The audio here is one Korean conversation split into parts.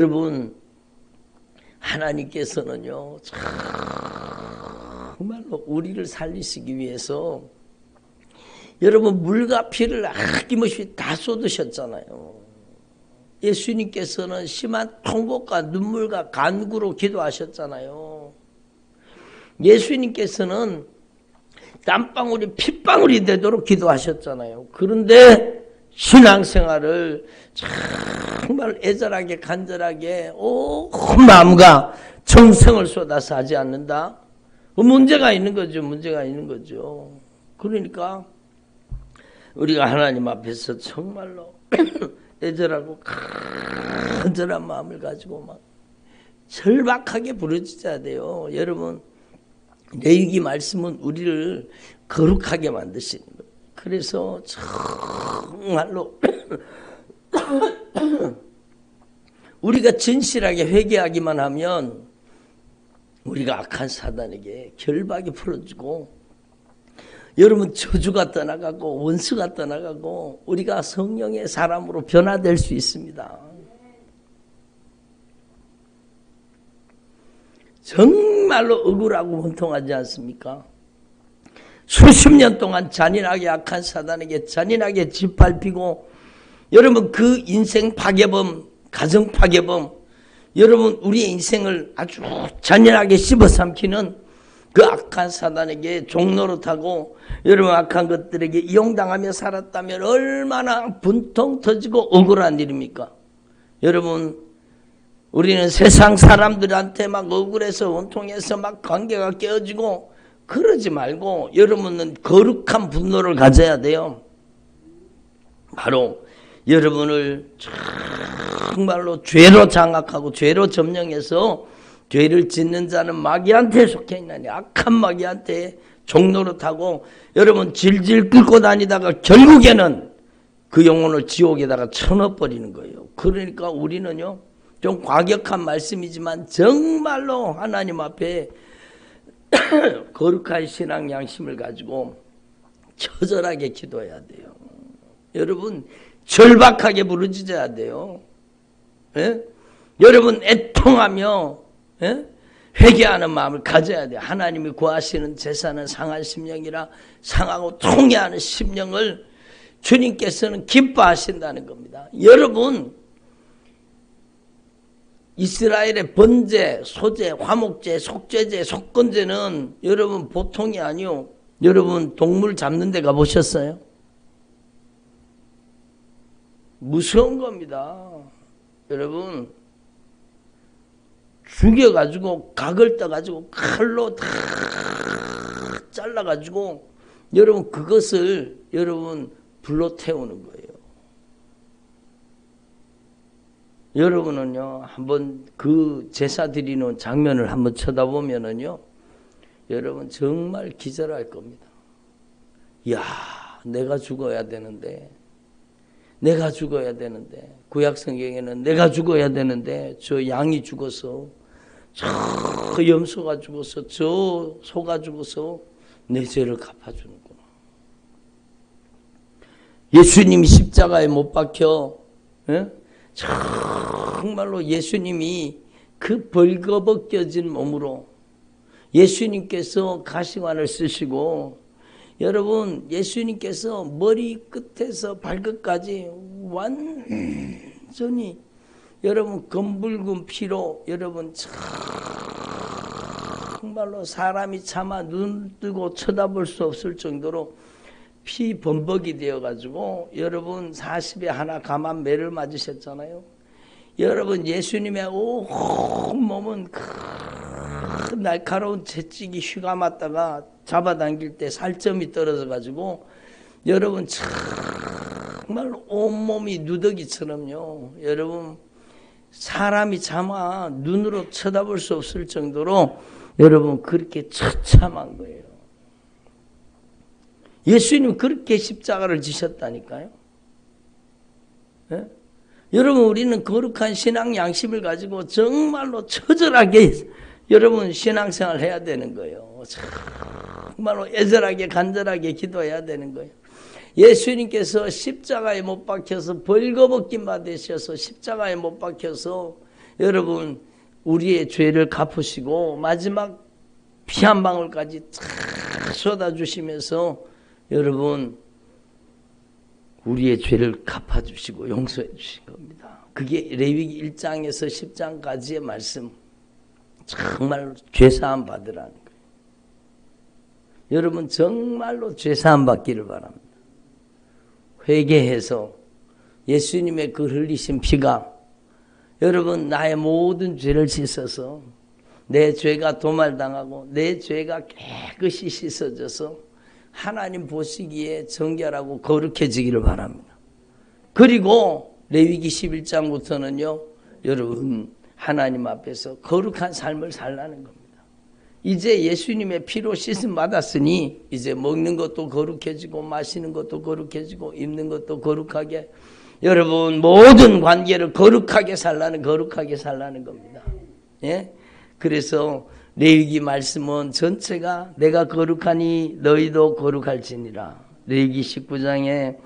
여러분 하나님께서는요 정말로 우리를 살리시기 위해서 여러분 물과 피를 아낌없이 다 쏟으셨잖아요. 예수님께서는 심한 통곡과 눈물과 간구로 기도하셨잖아요. 예수님께서는 땀방울이 핏방울이 되도록 기도하셨잖아요. 그런데 신앙생활을 정말 애절하게 간절하게 온 마음과 정성을 쏟아서 하지 않는다. 그 문제가 있는 거죠. 문제가 있는 거죠. 그러니까 우리가 하나님 앞에서 정말로 애절하고 간절한 마음을 가지고 막 절박하게 부르짖어야 돼요. 여러분 내기 말씀은 우리를 거룩하게 만드시는 거예요. 그래서 정말로 우리가 진실하게 회개하기만 하면 우리가 악한 사단에게 결박이 풀어지고 여러분 저주가 떠나가고 원수가 떠나가고 우리가 성령의 사람으로 변화될 수 있습니다. 정말로 억울하고 혼통하지 않습니까? 수십 년 동안 잔인하게 악한 사단에게 잔인하게 짓밟히고 여러분 그 인생 파괴범, 가정 파괴범 여러분 우리의 인생을 아주 잔인하게 씹어삼키는 그 악한 사단에게 타고 여러분 악한 것들에게 이용당하며 살았다면 얼마나 분통 터지고 억울한 일입니까? 여러분 우리는 세상 사람들한테 막 억울해서 원통해서 막 관계가 깨어지고 그러지 말고 여러분은 거룩한 분노를 가져야 돼요. 바로 여러분을 정말로 죄로 장악하고 죄로 점령해서 죄를 짓는 자는 마귀한테 속해 있나니 악한 마귀한테 종로로 타고 여러분 질질 끌고 다니다가 결국에는 그 영혼을 지옥에다가 쳐넣어버리는 거예요. 그러니까 우리는요 좀 과격한 말씀이지만 정말로 하나님 앞에 거룩한 신앙 양심을 가지고 처절하게 기도해야 돼요. 여러분 절박하게 부르짖어야 돼요. 예? 여러분 애통하며 예? 회개하는 마음을 가져야 돼요. 하나님이 구하시는 제사는 상한 심령이라 상하고 통해하는 심령을 주님께서는 기뻐하신다는 겁니다. 여러분 이스라엘의 번제, 소제, 화목제, 속죄제, 속건제는 여러분 보통이 아니요. 여러분 동물 잡는 데 가보셨어요? 무서운 겁니다. 여러분 죽여가지고 각을 떠가지고 칼로 다 잘라가지고 여러분 그것을 여러분 불로 태우는 거예요. 여러분은요 한번 그 제사 드리는 장면을 한번 쳐다보면은요 여러분 정말 기절할 겁니다. 야 내가 죽어야 되는데 내가 죽어야 되는데 구약 성경에는 내가 죽어야 되는데 저 양이 죽어서 저 염소가 죽어서 저 소가 죽어서 내 죄를 갚아주는구나. 예수님이 십자가에 못 박혀 예? 정말로 예수님이 그 벌거벗겨진 몸으로 예수님께서 가시관을 쓰시고 여러분 예수님께서 머리 끝에서 발끝까지 완전히 여러분 검붉은 피로 여러분 정말로 사람이 차마 눈 뜨고 쳐다볼 수 없을 정도로 피 범벅이 되어 가지고 여러분 40에 하나 가만 매를 맞으셨잖아요. 여러분 예수님의 온 몸은 큰 날카로운 채찍이 휘가 맞다가 잡아당길 때 살점이 떨어져 가지고 여러분 정말 온몸이 누더기처럼요. 여러분 사람이 차마 눈으로 쳐다볼 수 없을 정도로 여러분 그렇게 처참한 거예요. 예수님 그렇게 십자가를 지셨다니까요. 예? 여러분 우리는 거룩한 신앙 양심을 가지고 정말로 처절하게 여러분 신앙생활 해야 되는 거예요. 정말로 애절하게 간절하게 기도해야 되는 거예요. 예수님께서 십자가에 못 박혀서 벌거벗긴 받으셔서 십자가에 못 박혀서 여러분 우리의 죄를 갚으시고 마지막 피 한 방울까지 탁 쏟아주시면서 여러분 우리의 죄를 갚아주시고 용서해 주신 겁니다. 그게 레위기 1장에서 10장까지의 말씀 정말 죄사함 받으라는 거예요. 여러분 정말로 죄사함 받기를 바랍니다. 회개해서 예수님의 그 흘리신 피가 여러분 나의 모든 죄를 씻어서 내 죄가 도말당하고 내 죄가 깨끗이 씻어져서 하나님 보시기에 정결하고 거룩해지기를 바랍니다. 그리고 레위기 11장부터는요. 여러분 하나님 앞에서 거룩한 삶을 살라는 겁니다. 이제 예수님의 피로 씻음 받았으니 이제 먹는 것도 거룩해지고 마시는 것도 거룩해지고 입는 것도 거룩하게 여러분 모든 관계를 거룩하게 살라는 거룩하게 살라는 겁니다. 예? 그래서 레위기 말씀은 전체가 내가 거룩하니 너희도 거룩할지니라. 레위기 19장에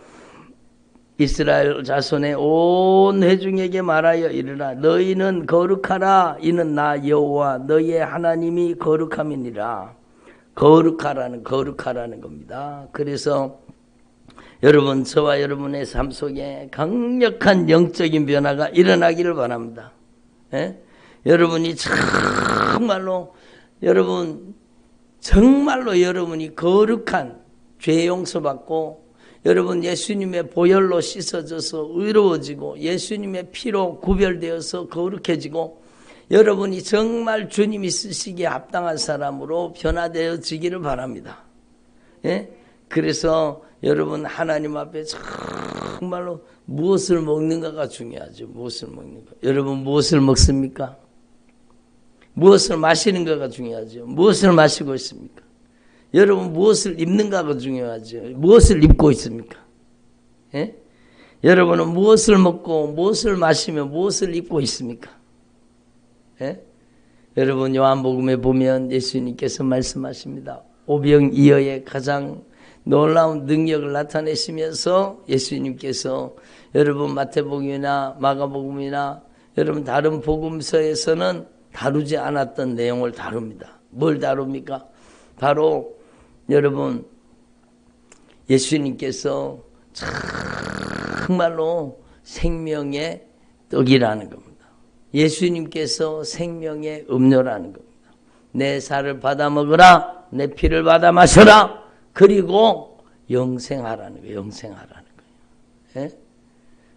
이스라엘 자손의 온 회중에게 말하여 이르라 너희는 거룩하라 이는 나 여호와 너희의 하나님이 거룩함이니라. 거룩하라는 거룩하라는 겁니다. 그래서 여러분 저와 여러분의 삶 속에 강력한 영적인 변화가 일어나기를 바랍니다. 예? 여러분이 정말로 여러분 정말로 여러분이 거룩한 죄 용서받고 여러분 예수님의 보혈로 씻어져서 의로워지고 예수님의 피로 구별되어서 거룩해지고 여러분이 정말 주님이 쓰시기에 합당한 사람으로 변화되어지기를 바랍니다. 예? 그래서 여러분 하나님 앞에 정말로 무엇을 먹는가가 중요하죠. 무엇을 먹는가. 여러분 무엇을 먹습니까? 무엇을 마시는가가 중요하죠. 무엇을 마시고 있습니까? 여러분 무엇을 입는가가 중요하죠. 무엇을 입고 있습니까? 예? 여러분은 무엇을 먹고 무엇을 마시며 무엇을 입고 있습니까? 예? 여러분 요한복음에 보면 예수님께서 말씀하십니다. 오병 이어의 가장 놀라운 능력을 나타내시면서 예수님께서 여러분 마태복음이나 마가복음이나 여러분 다른 복음서에서는 다루지 않았던 내용을 다룹니다. 뭘 다룹니까? 바로 여러분 예수님께서 정말로 생명의 떡이라는 겁니다. 예수님께서 생명의 음료라는 겁니다. 내 살을 받아 먹으라, 내 피를 받아 마셔라. 그리고 영생하라는 거예요. 영생하라는 거예요. 예?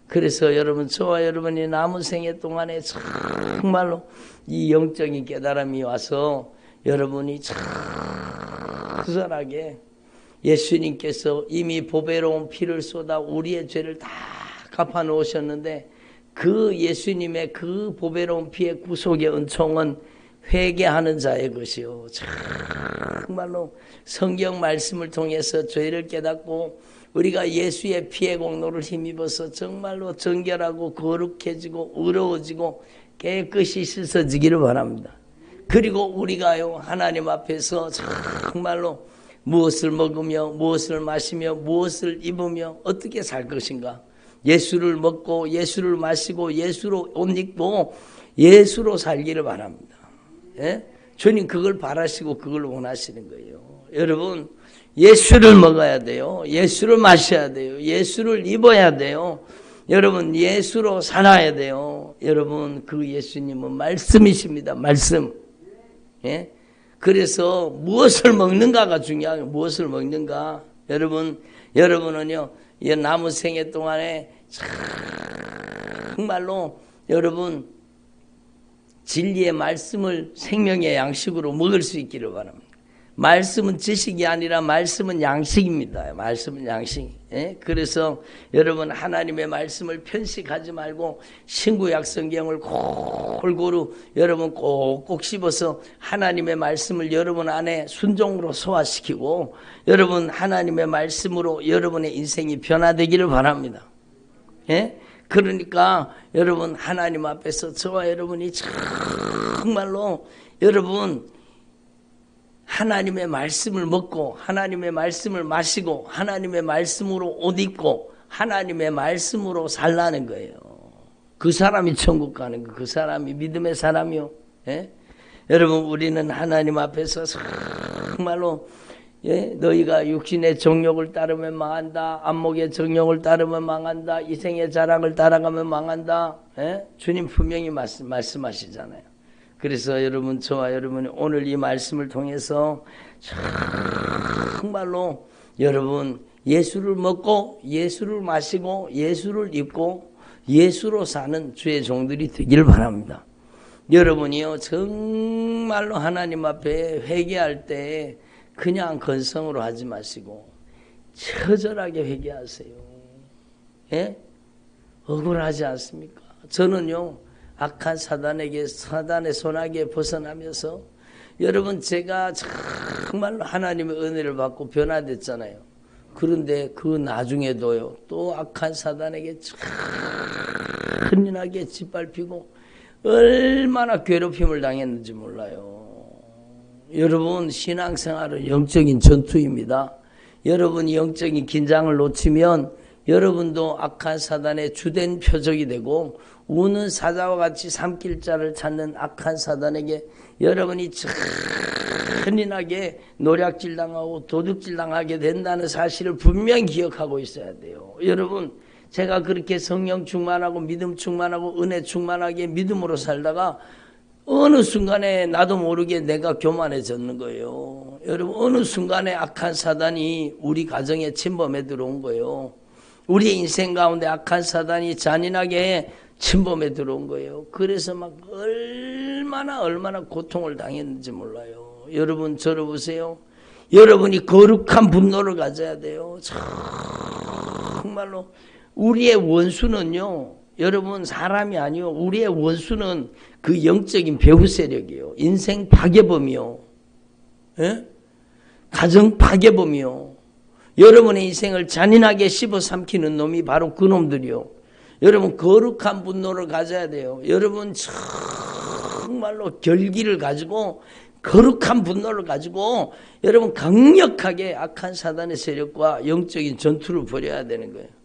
그래서 여러분 저와 여러분이 남은 생애 동안에 정말로 이 영적인 깨달음이 와서 여러분이 청선하게 예수님께서 이미 보배로운 피를 쏟아 우리의 죄를 다 갚아 놓으셨는데 그 예수님의 그 보배로운 피의 구속의 은총은 회개하는 자의 것이요. 정말로 성경 말씀을 통해서 죄를 깨닫고 우리가 예수의 피의 공로를 힘입어서 정말로 정결하고 거룩해지고 의로워지고 깨끗이 씻어지기를 바랍니다. 그리고 우리가요 하나님 앞에서 정말로 무엇을 먹으며 무엇을 마시며 무엇을 입으며 어떻게 살 것인가 예수를 먹고 예수를 마시고 예수로 옷 입고 예수로 살기를 바랍니다. 예? 주님 그걸 바라시고 그걸 원하시는 거예요. 여러분 예수를 먹어야 돼요. 예수를 마셔야 돼요. 예수를 입어야 돼요. 여러분 예수로 살아야 돼요. 여러분 그 예수님은 말씀이십니다. 말씀. 예? 그래서 무엇을 먹는가가 중요해요. 무엇을 먹는가. 여러분 여러분은요. 이 남은 생애 동안에 정말로 여러분 진리의 말씀을 생명의 양식으로 먹을 수 있기를 바랍니다. 말씀은 지식이 아니라 말씀은 양식입니다. 말씀은 양식. 예? 그래서 여러분 하나님의 말씀을 편식하지 말고 신구약 성경을 골고루 여러분 꼭꼭 씹어서 하나님의 말씀을 여러분 안에 순종으로 소화시키고 여러분 하나님의 말씀으로 여러분의 인생이 변화되기를 바랍니다. 예? 그러니까 여러분 하나님 앞에서 저와 여러분이 정말로 여러분 하나님의 말씀을 먹고 하나님의 말씀을 마시고 하나님의 말씀으로 옷 입고 하나님의 말씀으로 살라는 거예요. 그 사람이 천국 가는 거, 그 사람이 믿음의 사람이요. 예? 여러분, 우리는 하나님 앞에서 정말로 예? 너희가 육신의 정욕을 따르면 망한다. 안목의 정욕을 따르면 망한다. 이생의 자랑을 따라가면 망한다. 예? 주님 분명히 말씀, 말씀하시잖아요. 그래서 여러분, 저와 여러분이 오늘 이 말씀을 통해서 정말로 여러분 예수를 먹고 예수를 마시고 예수를 입고 예수로 사는 주의 종들이 되길 바랍니다. 여러분이요 정말로 하나님 앞에 회개할 때 그냥 건성으로 하지 마시고 처절하게 회개하세요. 예? 억울하지 않습니까? 저는요 악한 사단에게 사단의 손아귀에 벗어나면서 여러분 제가 정말로 하나님의 은혜를 받고 변화됐잖아요. 그런데 그 나중에도요 또 악한 사단에게 흔연하게 짓밟히고 얼마나 괴롭힘을 당했는지 몰라요. 여러분 신앙생활은 영적인 전투입니다. 여러분이 영적인 긴장을 놓치면 여러분도 악한 사단의 주된 표적이 되고 우는 사자와 같이 삼킬자를 찾는 악한 사단에게 여러분이 잔인하게 노략질 당하고 도둑질 당하게 된다는 사실을 분명히 기억하고 있어야 돼요. 여러분 제가 그렇게 성령 충만하고 믿음 충만하고 은혜 충만하게 믿음으로 살다가 어느 순간에 나도 모르게 내가 교만해졌는 거예요. 여러분 어느 순간에 악한 사단이 우리 가정에 침범해 들어온 거예요. 우리 인생 가운데 악한 사단이 잔인하게 침범해 들어온 거예요. 그래서 막 얼마나 얼마나 고통을 당했는지 몰라요. 여러분 저를 보세요. 여러분이 거룩한 분노를 가져야 돼요. 정말로 우리의 원수는요. 여러분 사람이 아니요. 우리의 원수는 그 영적인 배후 세력이요. 인생 파괴범이요. 예? 가정 파괴범이요. 여러분의 인생을 잔인하게 씹어 삼키는 놈이 바로 그 놈들이요. 여러분 거룩한 분노를 가져야 돼요. 여러분 정말로 결기를 가지고 거룩한 분노를 가지고 여러분 강력하게 악한 사단의 세력과 영적인 전투를 벌여야 되는 거예요.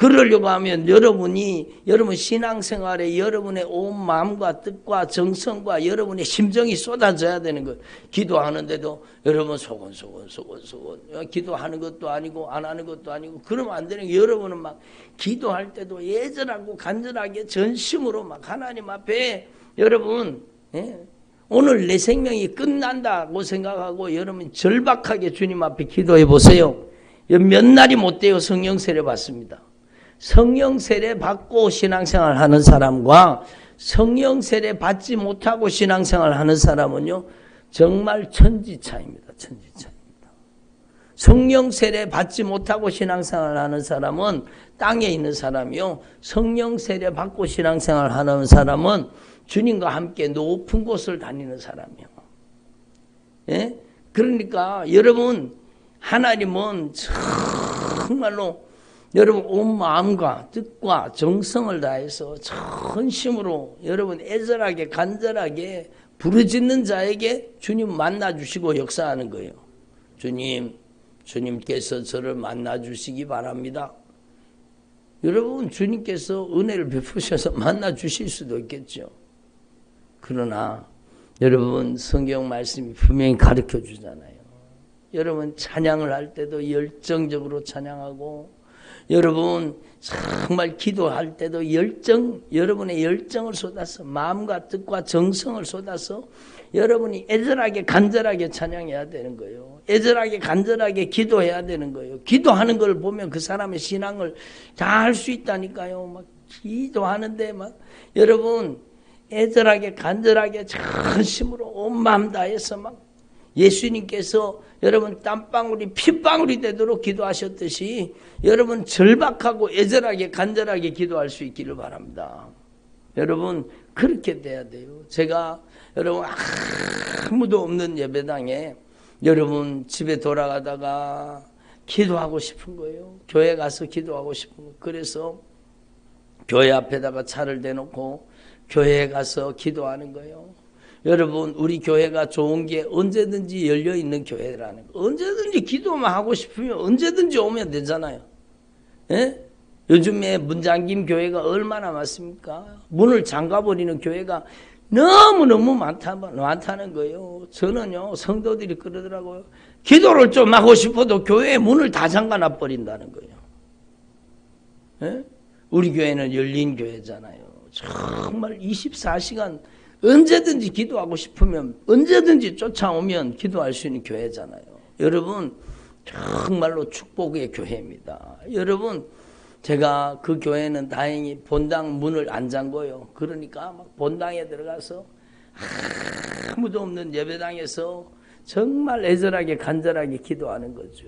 그러려고 하면 여러분이 여러분 신앙생활에 여러분의 온 마음과 뜻과 정성과 여러분의 심정이 쏟아져야 되는 거예요. 기도하는데도 여러분 소곤소곤 소곤소곤 기도하는 것도 아니고 안 하는 것도 아니고 그러면 안 되는 게 여러분은 막 기도할 때도 예절하고 간절하게 전심으로 막 하나님 앞에 여러분 예? 오늘 내 생명이 끝난다고 생각하고 여러분 절박하게 주님 앞에 기도해 보세요. 몇 날이 못 돼요 성령 세례 받습니다. 성령 세례 받고 신앙생활 하는 사람과 성령 세례 받지 못하고 신앙생활 하는 사람은요, 정말 천지차입니다. 천지차입니다. 성령 세례 받지 못하고 신앙생활 하는 사람은 땅에 있는 사람이요. 성령 세례 받고 신앙생활 하는 사람은 주님과 함께 높은 곳을 다니는 사람이요. 예? 그러니까 여러분, 하나님은 정말로 여러분 온 마음과 뜻과 정성을 다해서 전심으로 여러분 애절하게 간절하게 부르짖는 자에게 주님 만나 주시고 역사하는 거예요. 주님, 주님께서 저를 만나 주시기 바랍니다. 여러분 주님께서 은혜를 베푸셔서 만나 주실 수도 있겠죠. 그러나 여러분 성경 말씀이 분명히 가르쳐 주잖아요. 여러분 찬양을 할 때도 열정적으로 찬양하고 여러분 정말 기도할 때도 열정, 여러분의 열정을 쏟아서 마음과 뜻과 정성을 쏟아서 여러분이 애절하게 간절하게 찬양해야 되는 거예요. 애절하게 간절하게 기도해야 되는 거예요. 기도하는 걸 보면 그 사람의 신앙을 다 할 수 있다니까요. 막 기도하는데 막 여러분 애절하게 간절하게 전심으로 온 마음 다해서 막 예수님께서 여러분 땀방울이 핏방울이 되도록 기도하셨듯이 여러분 절박하고 애절하게 간절하게 기도할 수 있기를 바랍니다. 여러분 그렇게 돼야 돼요. 제가 여러분 아무도 없는 예배당에 여러분 집에 돌아가다가 기도하고 싶은 거예요. 교회 가서 기도하고 싶은 거. 그래서 교회 앞에다가 차를 대놓고 교회에 가서 기도하는 거예요. 여러분 우리 교회가 좋은 게 언제든지 열려 있는 교회라는 거. 언제든지 기도만 하고 싶으면 언제든지 오면 되잖아요. 예? 요즘에 문 잠긴 교회가 얼마나 많습니까? 문을 잠가버리는 교회가 너무너무 많다, 많다는 거예요. 저는요, 성도들이 그러더라고요. 기도를 좀 하고 싶어도 교회의 문을 다 잠가놔 버린다는 거예요. 예? 우리 교회는 열린 교회잖아요. 정말 24시간 언제든지 기도하고 싶으면 언제든지 쫓아오면 기도할 수 있는 교회잖아요. 여러분, 정말로 축복의 교회입니다. 여러분, 제가 그 교회는 다행히 본당 문을 안 잠궈요. 그러니까 막 본당에 들어가서 아무도 없는 예배당에서 정말 애절하게 간절하게 기도하는 거죠.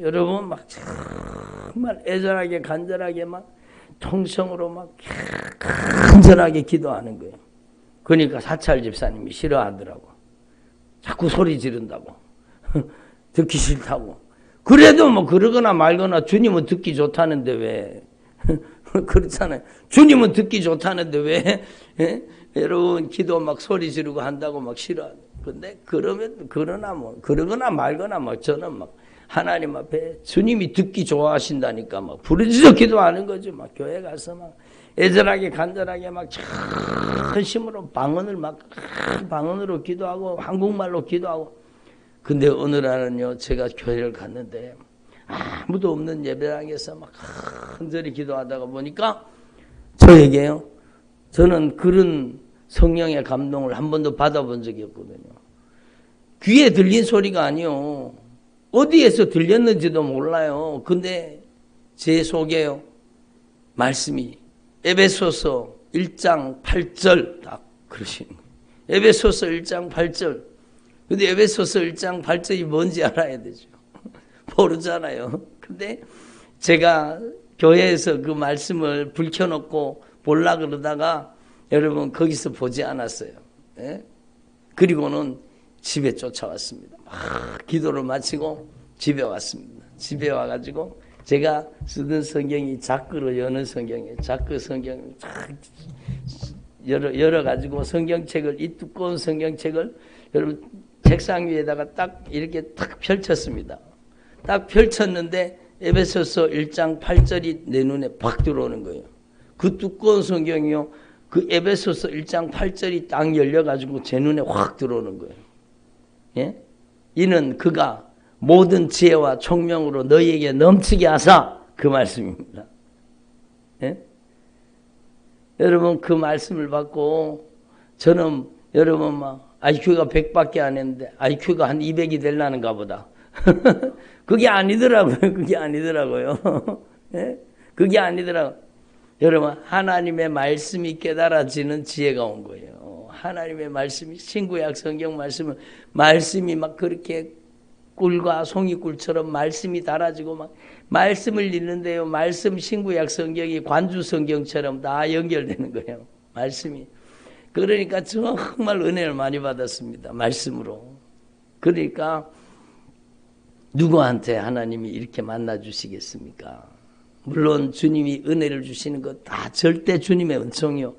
여러분 막 정말 애절하게 간절하게 막 통성으로 막 간절하게 기도하는 거예요. 그러니까 사찰 집사님이 싫어하더라고. 자꾸 소리 지른다고. 듣기 싫다고. 그래도 뭐 그러거나 말거나 주님은 듣기 좋다는데 왜? 그렇잖아요. 주님은 듣기 좋다는데 왜? 예? 여러분 기도 막 소리 지르고 한다고 막 싫어. 근데 그러면 그러나 뭐 그러거나 말거나 뭐 저는 막 하나님 앞에 주님이 듣기 좋아하신다니까 막 부르짖어 기도하는 거죠. 막 교회 가서 막 애절하게 간절하게 막 전심으로 방언을 막 방언으로 기도하고 한국말로 기도하고 근데 어느 날은요, 제가 교회를 갔는데 아무도 없는 예배당에서 막 간절히 기도하다가 보니까 저에게요, 저는 그런 성령의 감동을 한 번도 받아본 적이 없거든요. 귀에 들린 소리가 아니요. 어디에서 들렸는지도 몰라요. 근데 제 속에요. 말씀이 에베소서 1장 8절 딱 그러시는 거예요. 에베소서 1장 8절 근데 에베소서 1장 8절이 뭔지 알아야 되죠. 모르잖아요. 근데 제가 교회에서 그 말씀을 불 켜놓고 볼라 그러다가 여러분 거기서 보지 않았어요. 예? 그리고는 집에 쫓아왔습니다. 막 기도를 마치고 집에 왔습니다. 집에 와가지고 제가 쓰던 성경이 자크로 여는 성경이에요. 자크 성경 열어, 열어 가지고 성경책을, 이 두꺼운 성경책을 여러분 책상 위에다가 딱 이렇게 딱 펼쳤습니다. 딱 펼쳤는데 에베소서 1장 8절이 내 눈에 팍 들어오는 거예요. 그 두꺼운 성경이요. 그 에베소서 1장 8절이 딱 열려가지고 제 눈에 확 들어오는 거예요. 예? 이는 그가 모든 지혜와 총명으로 너희에게 넘치게 하사 그 말씀입니다. 예? 여러분 그 말씀을 받고 저는 여러분 막 IQ가 100밖에 안 했는데 IQ가 한 200이 될라는가 보다. 그게 아니더라고요. 그게 아니더라고요. 네? 그게 아니더라고요. 여러분 하나님의 말씀이 깨달아지는 지혜가 온 거예요. 하나님의 말씀이 신구약 성경 말씀은 말씀이 막 그렇게 꿀과 송이꿀처럼 말씀이 달아지고 막 말씀을 읽는데요. 말씀 신구약 성경이 관주 성경처럼 다 연결되는 거예요. 말씀이 그러니까 정말 은혜를 많이 받았습니다. 말씀으로. 그러니까 누구한테 하나님이 이렇게 만나 주시겠습니까? 물론 주님이 은혜를 주시는 것 다 절대 주님의 은총이요.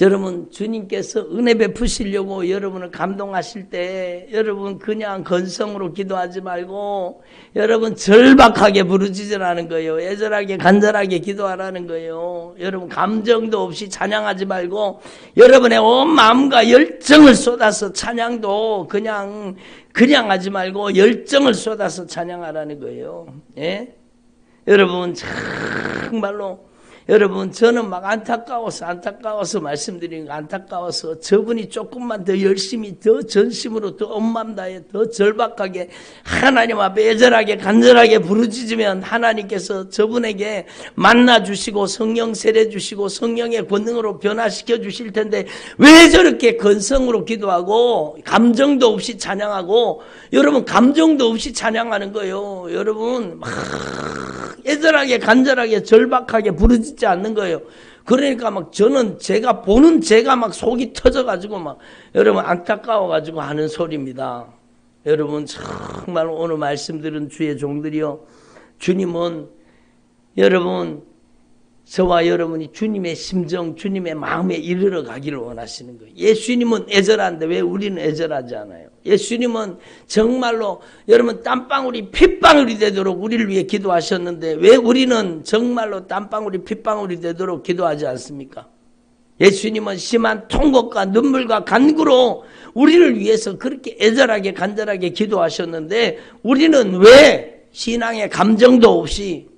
여러분 주님께서 은혜 베푸시려고 여러분을 감동하실 때 여러분 그냥 건성으로 기도하지 말고 여러분 절박하게 부르짖으라는 거예요. 애절하게 간절하게 기도하라는 거예요. 여러분 감정도 없이 찬양하지 말고 여러분의 온 마음과 열정을 쏟아서 찬양도 그냥 그냥 하지 말고 열정을 쏟아서 찬양하라는 거예요. 예? 여러분 정말로 여러분 저는 막 안타까워서 안타까워서 말씀드리는 거 안타까워서 저분이 조금만 더 열심히 더 전심으로 더 엄맘 다해 더 절박하게 하나님 앞에 애절하게 간절하게 부르짖으면 하나님께서 저분에게 만나 주시고 성령 세례 주시고 성령의 권능으로 변화시켜 주실 텐데 왜 저렇게 건성으로 기도하고 감정도 없이 찬양하고 여러분 감정도 없이 찬양하는 거예요. 여러분 막 애절하게 간절하게 절박하게 부르짖 지 않는 거예요. 그러니까 막 저는 제가 보는 제가 막 속이 터져가지고 막 여러분 안타까워가지고 하는 소리입니다. 여러분 정말 오늘 말씀 들은 주의 종들이요. 주님은 여러분 저와 여러분이 주님의 심정, 주님의 마음에 이르러 가기를 원하시는 거예요. 예수님은 애절한데 왜 우리는 애절하지 않아요? 예수님은 정말로 여러분 땀방울이 핏방울이 되도록 우리를 위해 기도하셨는데 왜 우리는 정말로 땀방울이 핏방울이 되도록 기도하지 않습니까? 예수님은 심한 통곡과 눈물과 간구로 우리를 위해서 그렇게 애절하게 간절하게 기도하셨는데 우리는 왜 신앙의 감정도 없이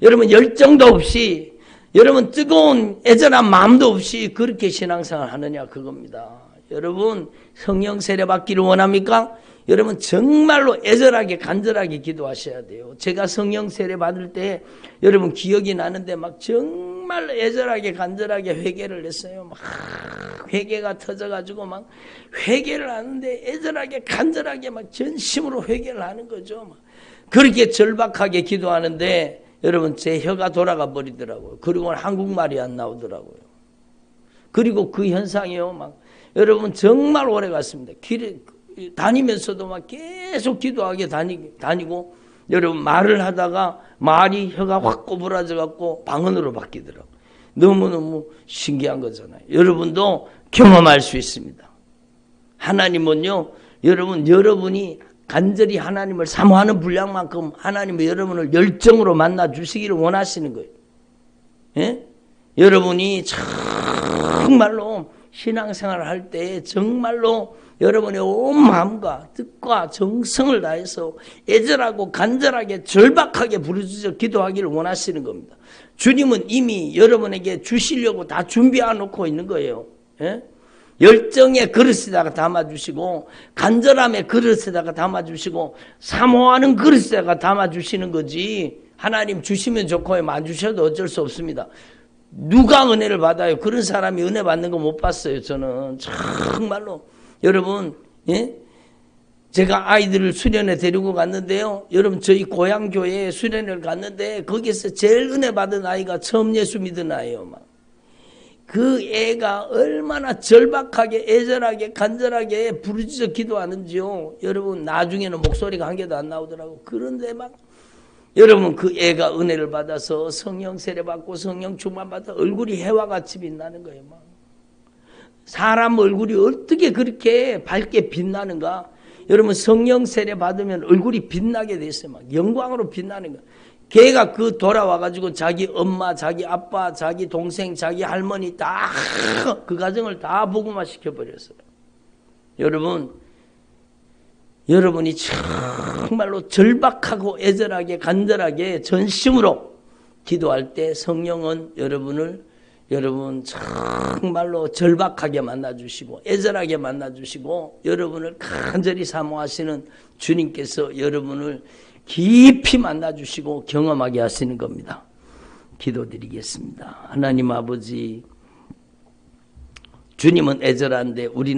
여러분 열정도 없이 여러분 뜨거운 애절한 마음도 없이 그렇게 신앙생활 하느냐 그겁니다. 여러분 성령 세례 받기를 원합니까? 여러분 정말로 애절하게 간절하게 기도하셔야 돼요. 제가 성령 세례 받을 때 여러분 기억이 나는데 막 정말 애절하게 간절하게 회개를 했어요. 막 회개가 터져 가지고 막 회개를 하는데 애절하게 간절하게 막 전심으로 회개를 하는 거죠. 막 그렇게 절박하게 기도하는데 여러분 제 혀가 돌아가 버리더라고요. 그리고 한국말이 안 나오더라고요. 그리고 그 현상이요. 막 여러분 정말 오래 갔습니다. 길에 다니면서도 막 계속 기도하게 다니, 다니고 여러분 말을 하다가 말이 혀가 확 꼬부라져 갖고 방언으로 바뀌더라고. 너무너무 신기한 거잖아요. 여러분도 경험할 수 있습니다. 하나님은요, 여러분, 여러분이 간절히 하나님을 사모하는 분량만큼 하나님은 여러분을 열정으로 만나 주시기를 원하시는 거예요. 예? 여러분이 정말로 신앙생활을 할 때 정말로 여러분의 온 마음과 뜻과 정성을 다해서 애절하고 간절하게 절박하게 부르짖어 기도하기를 원하시는 겁니다. 주님은 이미 여러분에게 주시려고 다 준비해 놓고 있는 거예요. 예? 열정의 그릇에다가 담아주시고 간절함의 그릇에다가 담아주시고 사모하는 그릇에다가 담아주시는 거지 하나님 주시면 좋고 안 주셔도 어쩔 수 없습니다. 누가 은혜를 받아요? 그런 사람이 은혜 받는 거 못 봤어요. 저는 정말로 여러분 예? 제가 아이들을 수련회 데리고 갔는데요. 여러분 저희 고향 교회에 수련회를 갔는데 거기서 제일 은혜 받은 아이가 처음 예수 믿은 아이예요. 막. 그 애가 얼마나 절박하게 애절하게 간절하게 부르짖어 기도하는지요. 여러분 나중에는 목소리가 한 개도 안 나오더라고. 그런데 막 여러분 그 애가 은혜를 받아서 성령 세례 받고 성령 충만 받아 얼굴이 해와 같이 빛나는 거예요. 막. 사람 얼굴이 어떻게 그렇게 밝게 빛나는가? 여러분 성령 세례 받으면 얼굴이 빛나게 됐어요. 막 영광으로 빛나는 거. 걔가 그 돌아와 가지고 자기 엄마, 자기 아빠, 자기 동생, 자기 할머니 다 그 가정을 다 복음화 시켜 버렸어요. 여러분 여러분이 정말로 절박하고 애절하게 간절하게 전심으로 기도할 때 성령은 여러분을 여러분 정말로 절박하게 만나주시고 애절하게 만나주시고 여러분을 간절히 사모하시는 주님께서 여러분을 깊이 만나주시고 경험하게 하시는 겁니다. 기도드리겠습니다. 하나님 아버지 주님은 애절한데 우리는